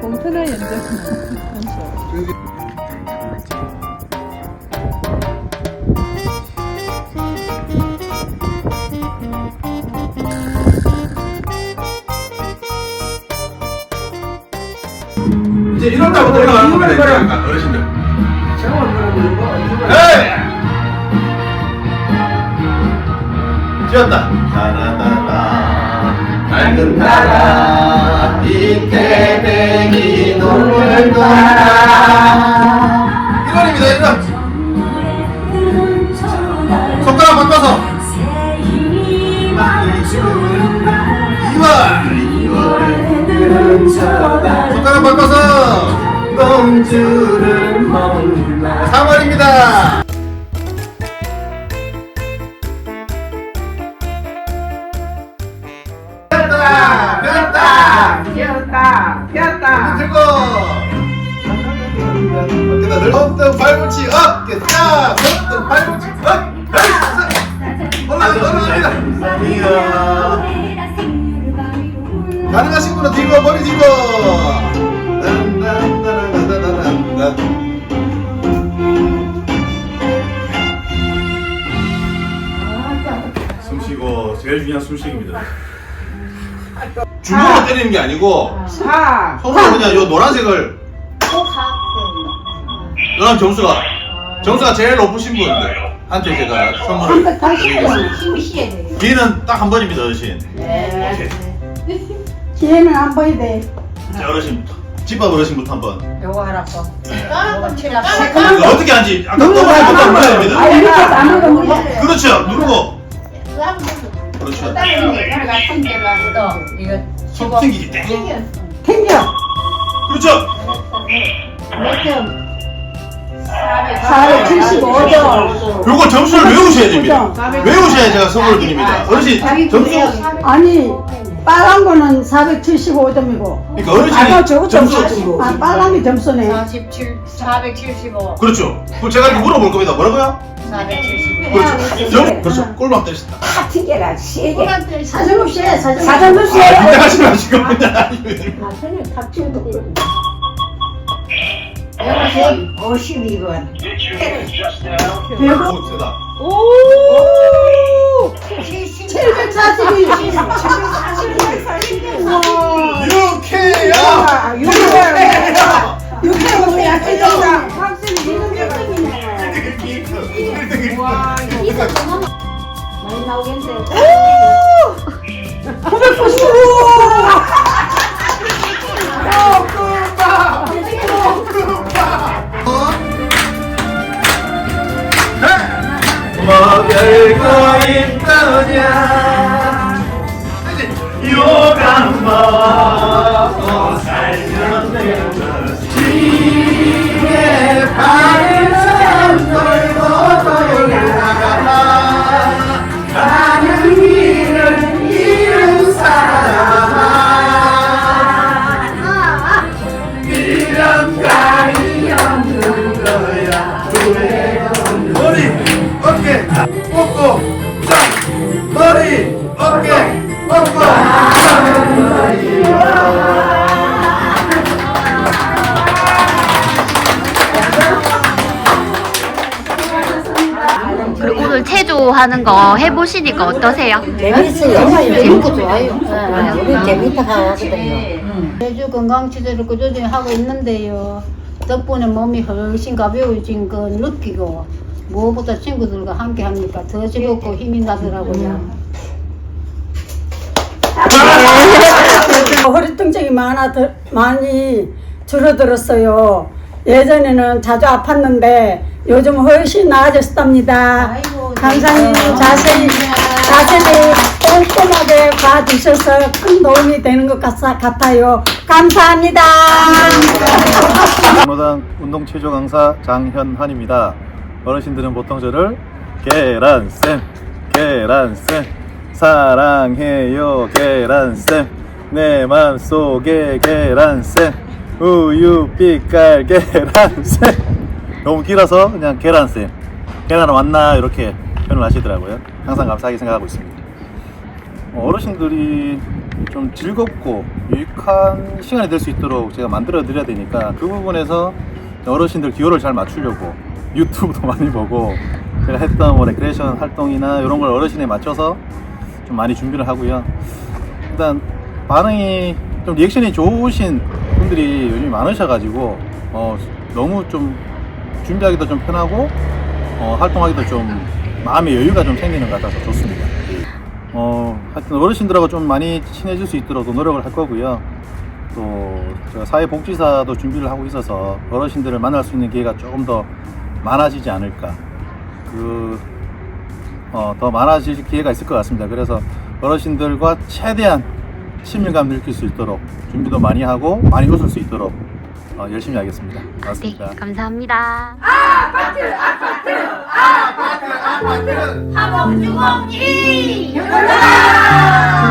봉투나 연장은 한수 이제 이런 겁니다. 이제 약간 어르신들. 에이! 지었다. 나라 이태백이 놀더라. 이번입니다. 이번. 손가락 바꿔서. 이번. 손가락 바꿔서. 공주를 몰 피었다 들고. 늘 엉뚱 발꿈치 어깨 딱 엉뚱 발꿈치 업! 올라갑니다. 올라갑니다. 가능하신 분은 뒤로 머리 뒤로. 숨 쉬고 제일 중요한 숨쉬기입니다. 주먹으로 때리는 게 아니고 사 손으로 그냥 요 노란색을 그럼 점수가 점수가 제일 높으신 분한테 제가 선물을 드리겠습니다 기회는 딱 한 번입니다 어르신 기회는 안 보이 돼. 자 어르신부터 집밥 어르신부터 한번 요거 하라고. 이거 어떻게 하는지 아까 누르고 것도 아, 알아야 됩니다 이렇게 안 하고 눌러. 그렇죠 누르고 그렇죠 손 튕기기 때문에 튕겨. 그렇죠? 475점. 요거 점수를 외우셔야 됩니다. 외우셔야 제가 선물을 드립니다. 어르신 점수? 아니, 빨간 거는 475점이고. 그러니까 어르신이 아까 저거 점수 점수. 아, 빨간 게 점수네. 47, 475, 그렇죠. 그럼 제가 이렇게 물어볼 겁니다. 뭐라고요? 475. 그렇죠 점 그렇죠 꼴로 한번 때리시다 다 튕겨라, 세게. 사정없이 해, 사정없이 아, 근데 해. 하시면 하실 겁니다 아, 그래, 탁주도. 52번. 오 세다 오 742. 유쾌야 아, 육회야. 육회하고 약해졌다. 확 많이 나오겠는데. 990. 가는 하는 거 해보시니까 어떠세요? 재밌어요. 재밌고 좋아요. 우리 재밌다 하거든요. 매주 건강 치료를 꾸준히 하고 있는데요. 덕분에 몸이 훨씬 가벼워진 거 느끼고 무엇보다 친구들과 함께 하니까 더 즐겁고 힘이 나더라고요. 허리 통증이 많아 많이 줄어들었어요. 예전에는 자주 아팠는데 요즘 훨씬 나아졌답니다. 강사님 자세히 자세히 꼼꼼하게 봐주셔서 큰 도움이 되는 것 같, 같아요. 감사합니다. 경로당 운동체조 강사 장현환입니다. 어르신들은 보통 저를 계란쌤, 계란쌤, 사랑해요 계란쌤, 내 맘속에 계란쌤, 우유 빛깔 계란쌤. 너무 길어서 그냥 계란쌤, 계란 왔나 이렇게 표현을 하시더라고요. 항상 감사하게 생각하고 있습니다. 어르신들이 좀 즐겁고 유익한 시간이 될 수 있도록 제가 만들어 드려야 되니까 그 부분에서 어르신들 기호를 잘 맞추려고 유튜브도 많이 보고 제가 했던 뭐 레크레이션 활동이나 이런 걸 어르신에 맞춰서 좀 많이 준비를 하고요. 일단 반응이 좀 리액션이 좋으신 분들이 요즘 많으셔가지고 어, 너무 좀 준비하기도 좀 편하고 어, 활동하기도 좀 마음의 여유가 좀 생기는 것 같아서 좋습니다. 어, 하여튼 어르신들하고 좀 많이 친해질 수 있도록 노력을 할 거고요. 또 제가 사회복지사도 준비를 하고 있어서 어르신들을 만날 수 있는 기회가 조금 더 많아지지 않을까. 그, 어, 더 많아질 기회가 있을 것 같습니다. 그래서 어르신들과 최대한 친밀감 느낄 수 있도록 준비도 많이 하고 많이 웃을 수 있도록 어, 열심히 하겠습니다. 네, 고맙습니다. 감사합니다. 아파트 아파트 하고 주먹이 열라